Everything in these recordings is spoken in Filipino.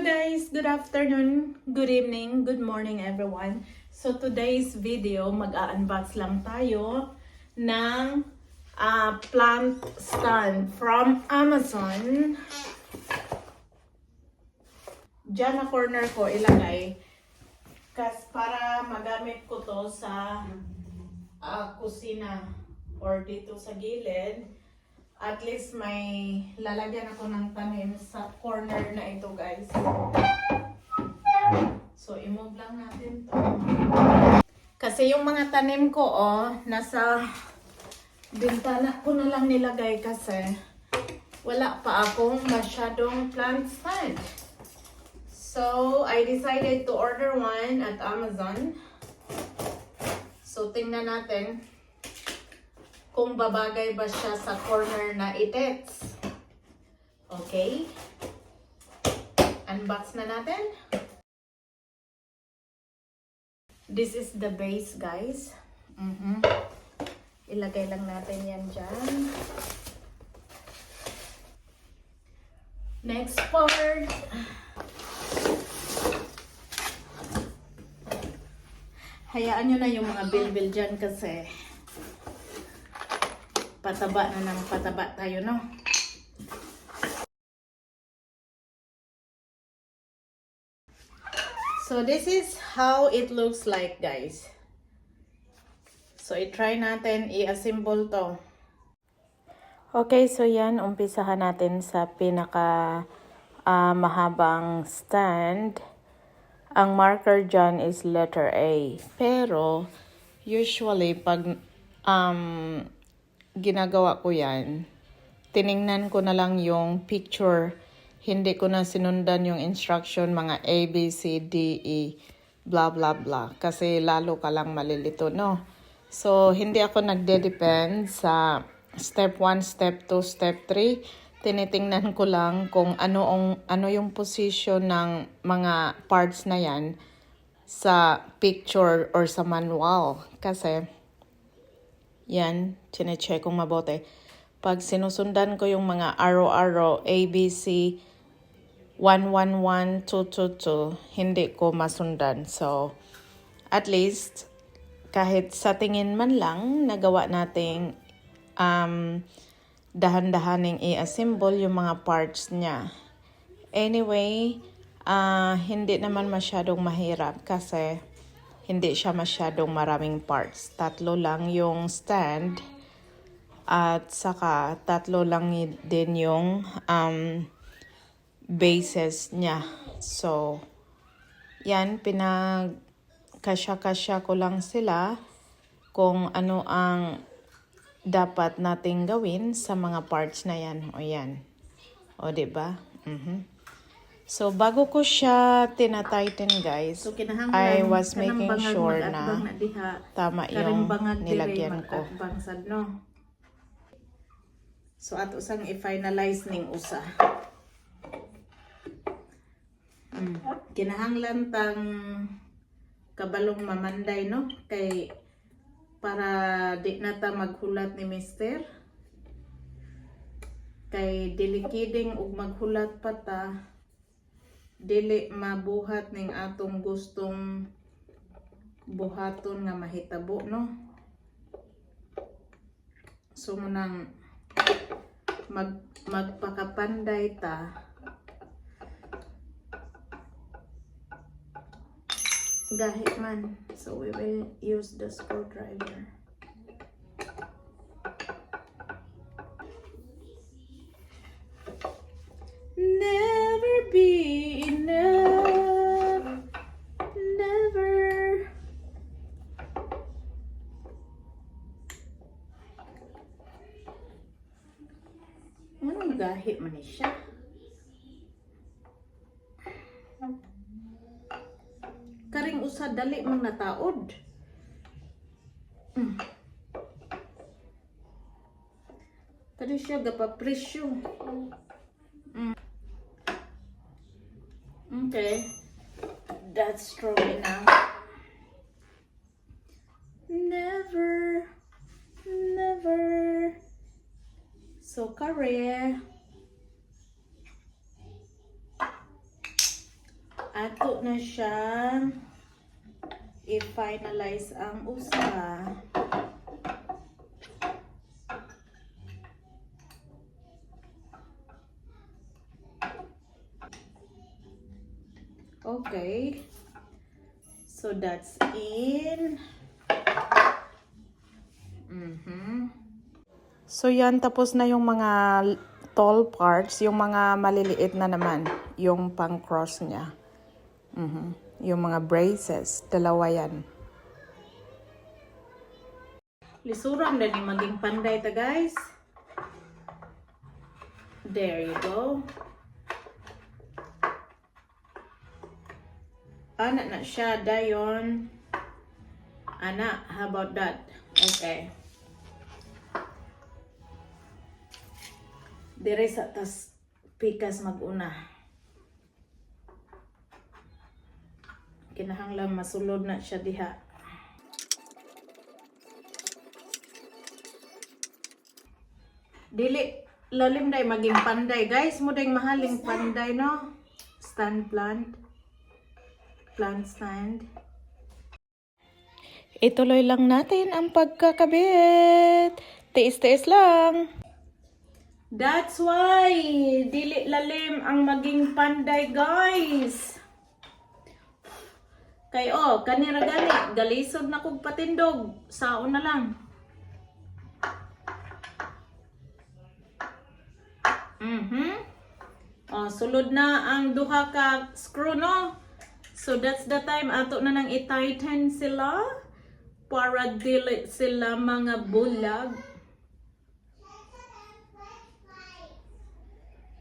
Hello guys, good afternoon, good evening, good morning everyone. So today's video, mag-unbox lang tayo ng ah, plant stand from Amazon. Diyan na corner ko ilagay kas para magamit ko to sa ah, kusina or dito sa gilid. At least may lalagyan ako ng tanim sa corner na ito guys. So, i-move lang natin to. Kasi yung mga tanim ko, oh, nasa bintana ko na lang nilagay kasi wala pa akong masyadong plant stand. So, I decided to order one at Amazon. So, tingnan natin kung babagay ba siya sa corner na itets. Okay? Unbox na natin. This is the base, guys. Mhm. Ilagay lang natin yan dyan. Next part. Hayaan nyo na yung mga bilbil dyan kasi pataba na ng pataba tayo, no? So, this is how it looks like, guys. So, i-try natin i-assemble to. Okay, so yan, umpisahan natin sa pinaka ah, mahabang stand. Ang marker dyan is letter A. Pero, usually, pag um, ginagawa ko yan, tiningnan ko na lang yung picture. Hindi ko na sinundan yung instruction, mga A, B, C, D, E, blah, blah, blah. Kasi lalo ka lang malilito, no? So, hindi ako nagde-depend sa step 1, step 2, step 3. Tinitingnan ko lang kung ano, ang, ano yung position ng mga parts na yan sa picture or sa manual. Kasi, yan, chinecheck kong mabuti. Pag sinusundan ko yung mga arrow-arrow, A, B, C, 111, 222, hindi ko masundan. So, at least, kahit sa tingin man lang, nagawa nating um, dahan-dahaning i-assemble yung mga parts niya. Anyway, ah, hindi naman masyadong mahirap kasi hindi siya masyadong maraming parts. Tatlo lang yung stand at saka tatlo lang din yung um, bases niya. So, yan, pinag kasya-kasya ko lang sila kung ano ang dapat nating gawin sa mga parts na yan. O yan. O, ba? Mhm. So, bago ko siya tinatighten, guys, So I was making sure na diha. tama yung nilagyan ko. mag-atbang sad no. So at usang i-finalize ning usa. Mm. Kinahanglan tang kabalong mamanday no kay para di na ta maghulat ni mister kay delikiding ug maghulat pa ta dili mabuhat ning atong gustong buhaton nga mahitabo no? So munang mag magpakapanday ta. Gahit man. So we will use the screwdriver never be enough never Anong gahi man ni siya? Dali mang nataod. Mm. Kani siya gapapresyo. Mm. Okay. That's strong enough. Never, never. So, kare. ato na siyang i-finalize ang usa. Okay. So that's in. Mhm. So yan, tapos na yung mga tall parts, yung mga maliliit na naman, yung pang cross niya. Mhm. Yung mga braces, dalawa yan. Lisuram na ni maging panday ta guys. There you go. Ana na siya dayon. Ana, how about that? Okay. Dire sa tas pikas maguna. Kinahanglan masulod na siya diha. Dili lalim day maging panday guys mo ding mahaling panday no stand plant plant stand Ituloy lang natin ang pagkakabit. Tiis-tiis lang. That's why dili lalim ang maging panday guys. Kay oh, kanira gani, galisod na kog patindog. Saon na lang. Mhm. Oh, sulod na ang duha ka screw no. So that's the time ato na nang i-tighten sila para dili sila mga bulag.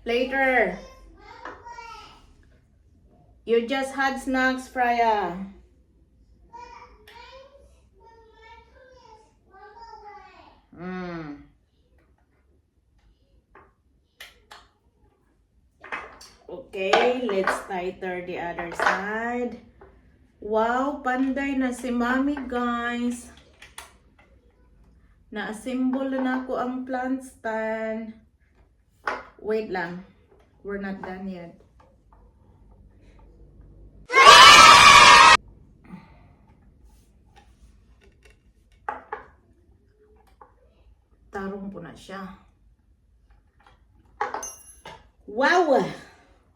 Later. You just had snacks, Freya. Mm. Okay, let's tighter the other side. Wow, panday na si Mami, guys. Na-assemble na ko ang plant stand. Wait lang. We're not done yet. Tarong po na siya. Wow!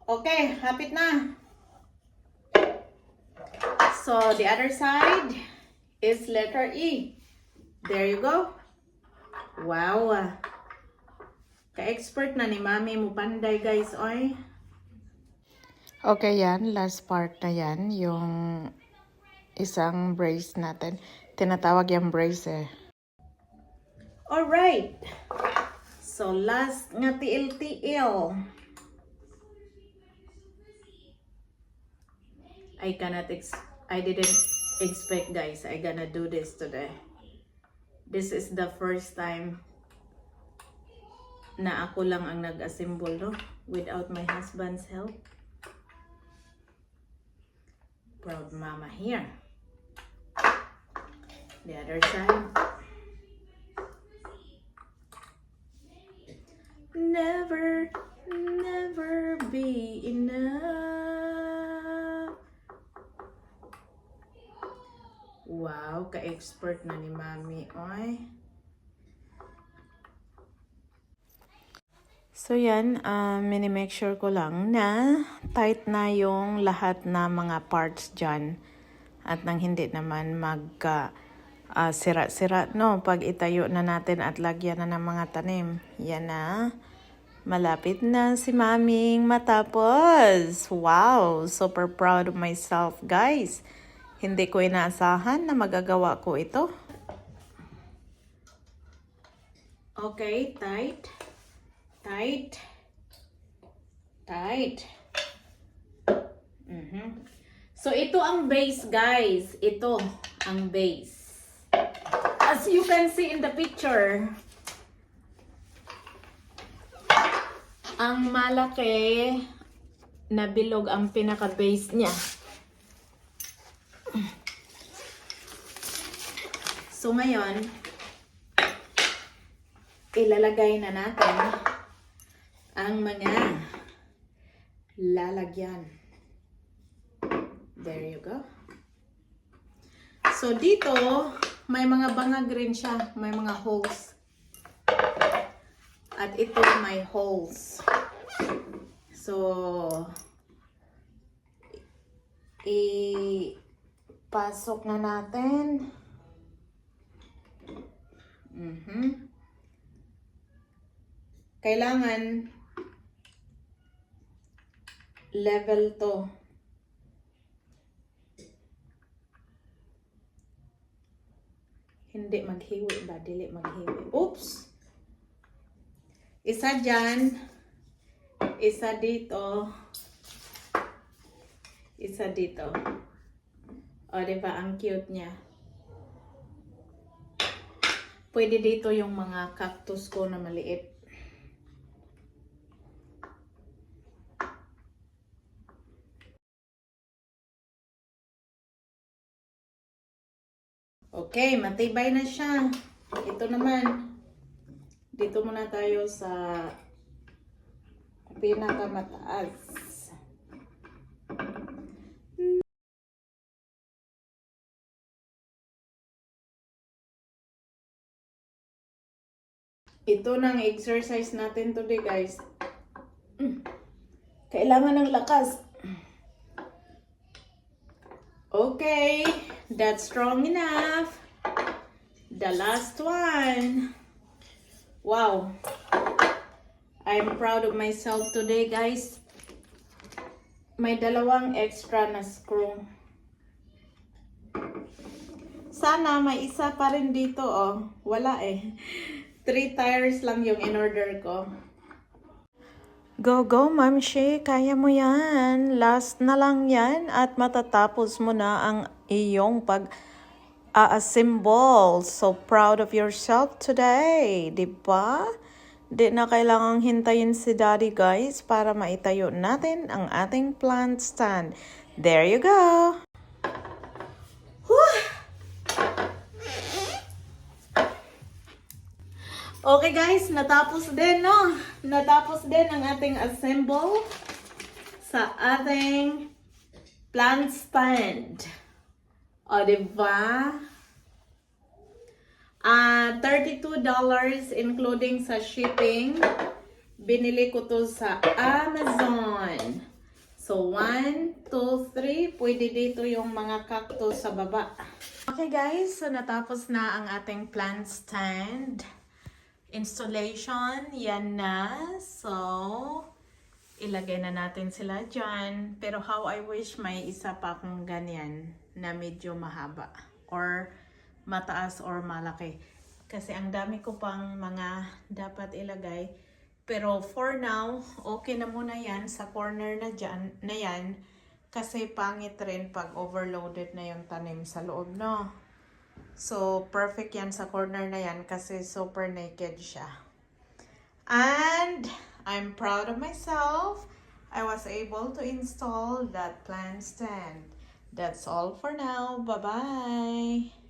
Okay, hapit na. So, the other side is letter E. There you go. Wow! Ka-expert na ni Mami mo panday guys, oy. Okay yan, last part na yan, yung isang brace natin. Tinatawag yung brace eh. Alright. So, last nga tiil-tiil. I cannot ex I didn't expect guys I gonna do this today. This is the first time na ako lang ang nag-assemble no without my husband's help. Proud mama here. The other side. Never, never be enough. Wow, ka-expert na ni Mami, oy. So yan, um, mini-make sure ko lang na tight na yung lahat na mga parts dyan. At nang hindi naman magka ah, sira-sira, no? Pag itayo na natin at lagyan na ng mga tanim. Yan na. Malapit na si maming matapos. Wow! Super proud of myself, guys. Hindi ko inaasahan na magagawa ko ito. Okay, tight. Tight. Tight. Mhm. So, ito ang base, guys. Ito ang base. As you can see in the picture, ang malaki na bilog ang pinaka-base niya. So, ngayon, ilalagay na natin ang mga lalagyan. There you go. So dito, may mga bangag rin siya. May mga holes. At ito may holes. So, Ipasok na natin. mhm. Kailangan level to. Hindi maghiwi ba? Dili maghiwi. Oops! Isa dyan. Isa dito. Isa dito. O, di ba? Ang cute niya. Pwede dito yung mga cactus ko na maliit. Okay, matibay na siya. Ito naman. Dito muna tayo sa pinakamataas. Ito nang exercise natin today, guys. Kailangan ng lakas. Okay, that's strong enough. The last one. Wow. I'm proud of myself today, guys. May dalawang extra na screw. Sana may isa pa rin dito, oh. Wala eh. Three tires lang yung in-order ko. Go, go, Ma'am Shi. Kaya mo yan. Last na lang yan at matatapos mo na ang iyong pag assemble So proud of yourself today. di ba? Di na kailangang hintayin si Daddy, guys, para maitayo natin ang ating plant stand. There you go. Okay guys, natapos din no. Natapos din ang ating assemble sa ating plant stand. O, diba? Ah, $32 including sa shipping. Binili ko to sa Amazon. So, 1, 2, 3. Pwede dito yung mga cactus sa baba. Okay guys, so natapos na ang ating plant stand installation. Yan na. So, ilagay na natin sila dyan. Pero how I wish may isa pa akong ganyan na medyo mahaba or mataas or malaki. Kasi ang dami ko pang mga dapat ilagay. Pero for now, okay na muna yan sa corner na, dyan, na yan. Kasi pangit rin pag overloaded na yung tanim sa loob, no? So, perfect yan sa corner na yan kasi super naked siya. And, I'm proud of myself. I was able to install that plant stand. That's all for now. Bye-bye.